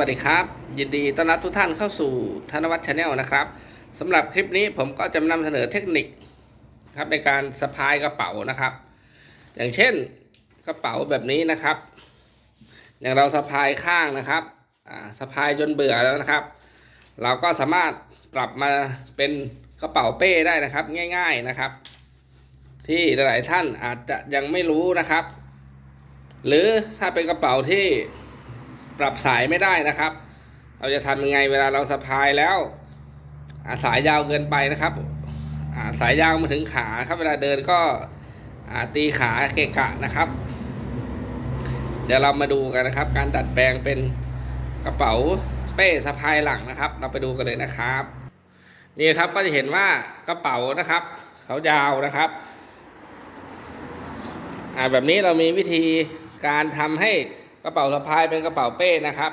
วัสดีครับ ยินดีต้อนรับทุกท่านเข้าสู่ธนวัฒน์ชาแนลนะครับสำหรับคลิปนี้ผมก็จะนำเสนอเทคนิคครับในการสะพายกระเป๋านะครับ อย่างเช่นกระเป๋าแบบนี้นะครับ อย่างเราสะพายข้างนะครับสะพายจนเบื่อแล้วนะครับ เราก็สามารถปรับมาเป็นกระเป๋าเป้ได้นะครับ ง่าย ๆนะครับ ที่หลายๆท่านอาจจะยังไม่รู้นะครับ หรือถ้าเป็นกระเป๋าที่ ปรับสายไม่ได้นะครับ เราจะทำยังไงเวลาเราสะพายแล้วาสายยาวเกินไปนะครับาสายยาวมาถึงขาครับ เวลาเดินก็ตีขาเกะกะนะครับ เดี๋ยวเรามาดูกันนะครับ การดัดแปลงเป็นกระเป๋าเป้สะพายหลังนะครับ เราไปดูกันเลยนะครับ นี่ครับก็จะเห็นว่ากระเป๋านะครับเขายาวนะครับอ่าแบบนี้เรามีวิธีการทำให้ กระเป๋าสะพายเป็นกระเป๋าเป้นะครับ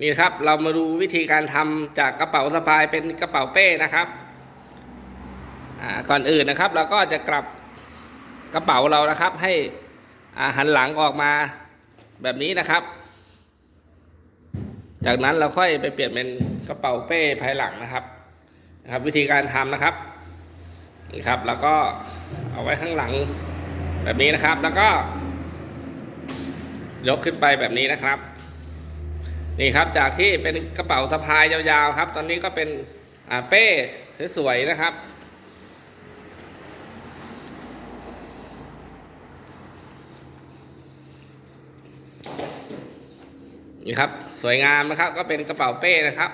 นี่ครับเรามาดูวิธีการทำจากกระเป๋าสะพายเป็นกระเป๋าเป้นะครับก่อนอื่นนะครับ เราก็จะกลับกระเป๋าเรานะครับ ให้หันหลังออกมาแบบนี้นะครับ จากนั้นเราค่อยไปเปลี่ยนเป็นกระเป๋าเป้ภายหลังนะครับนะครับ วิธีการทำนะครับนี่ครับ แล้วก็เอาไว้ข้างหลังแบบนี้นะครับ แล้วก็ ยกขึ้นไปแบบนี้นะครับ นี่ครับจากที่เป็นกระเป๋าสะพายยาวๆครับ ตอนนี้ก็เป็นเป้สวยๆนะครับนี่ครับ สวยงามนะครับ ก็เป็นกระเป๋าเป้นะครับ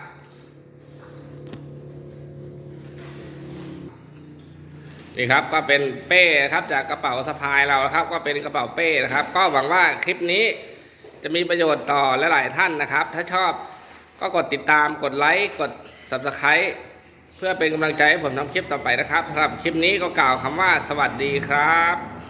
นี่ครับก็เป็นเป้ครับจากกระเป๋าสะพายเราครับ ก็เป็นกระเป๋าเป้นะครับ ก็หวังว่าคลิปนี้จะมีประโยชน์ต่อหลายๆท่านนะครับ ถ้าชอบก็กดติดตามกดไลค์กด subscribe เพื่อเป็นกำลังใจให้ผมทำคลิปต่อไปนะครับสำหรับคลิปนี้ก็กล่าวคำว่าสวัสดีครับ